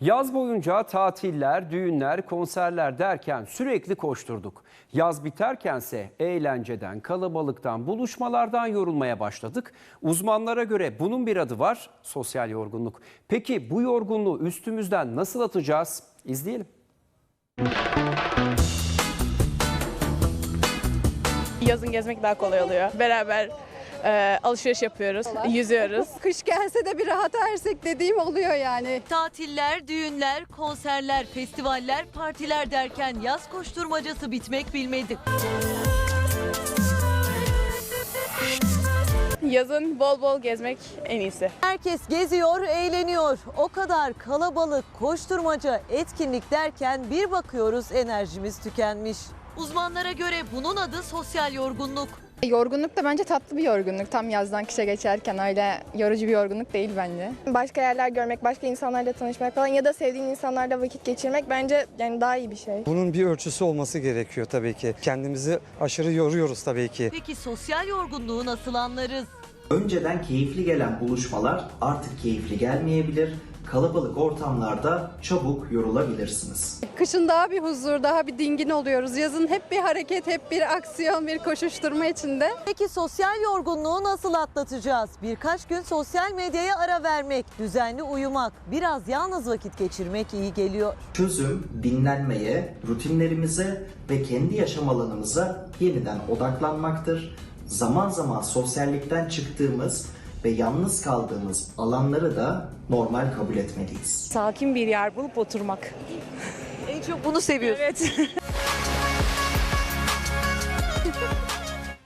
Yaz boyunca tatiller, düğünler, konserler derken sürekli koşturduk. Yaz biterkense eğlenceden, kalabalıktan, buluşmalardan yorulmaya başladık. Uzmanlara göre bunun bir adı var, sosyal yorgunluk. Peki bu yorgunluğu üstümüzden nasıl atacağız? İzleyelim. Yazın gezmek daha kolay oluyor. Beraber e, alışveriş yapıyoruz, yüzüyoruz. Kış gelse de bir rahat ersek dediğim oluyor yani. Tatiller, düğünler, konserler, festivaller, partiler derken yaz koşturmacası bitmek bilmedi. Yazın bol bol gezmek en iyisi. Herkes geziyor, eğleniyor. O kadar kalabalık, koşturmaca, etkinlik derken bir bakıyoruz enerjimiz tükenmiş. Uzmanlara göre bunun adı sosyal yorgunluk. Yorgunluk da bence tatlı bir yorgunluk. Tam yazdan kışa geçerken öyle yorucu bir yorgunluk değil bence. başka yerler görmek, başka insanlarla tanışmak falan ya da sevdiğin insanlarla vakit geçirmek bence yani daha iyi bir şey. Bunun bir ölçüsü olması gerekiyor tabii ki. Kendimizi aşırı yoruyoruz tabii ki. Peki sosyal yorgunluğu nasıl anlarız? Önceden keyifli gelen buluşmalar artık keyifli gelmeyebilir. Kalabalık ortamlarda çabuk yorulabilirsiniz. Kışın daha bir huzur, daha bir dingin oluyoruz. Yazın hep bir hareket, hep bir aksiyon, bir koşuşturma içinde. Peki sosyal yorgunluğu nasıl atlatacağız? Birkaç gün sosyal medyaya ara vermek, düzenli uyumak, biraz yalnız vakit geçirmek iyi geliyor. Çözüm dinlenmeye, rutinlerimize ve kendi yaşam alanımıza yeniden odaklanmaktır. Zaman zaman sosyallikten çıktığımız ve yalnız kaldığımız alanları da normal kabul etmeliyiz. Sakin bir yer bulup oturmak. En çok bunu seviyoruz. Evet.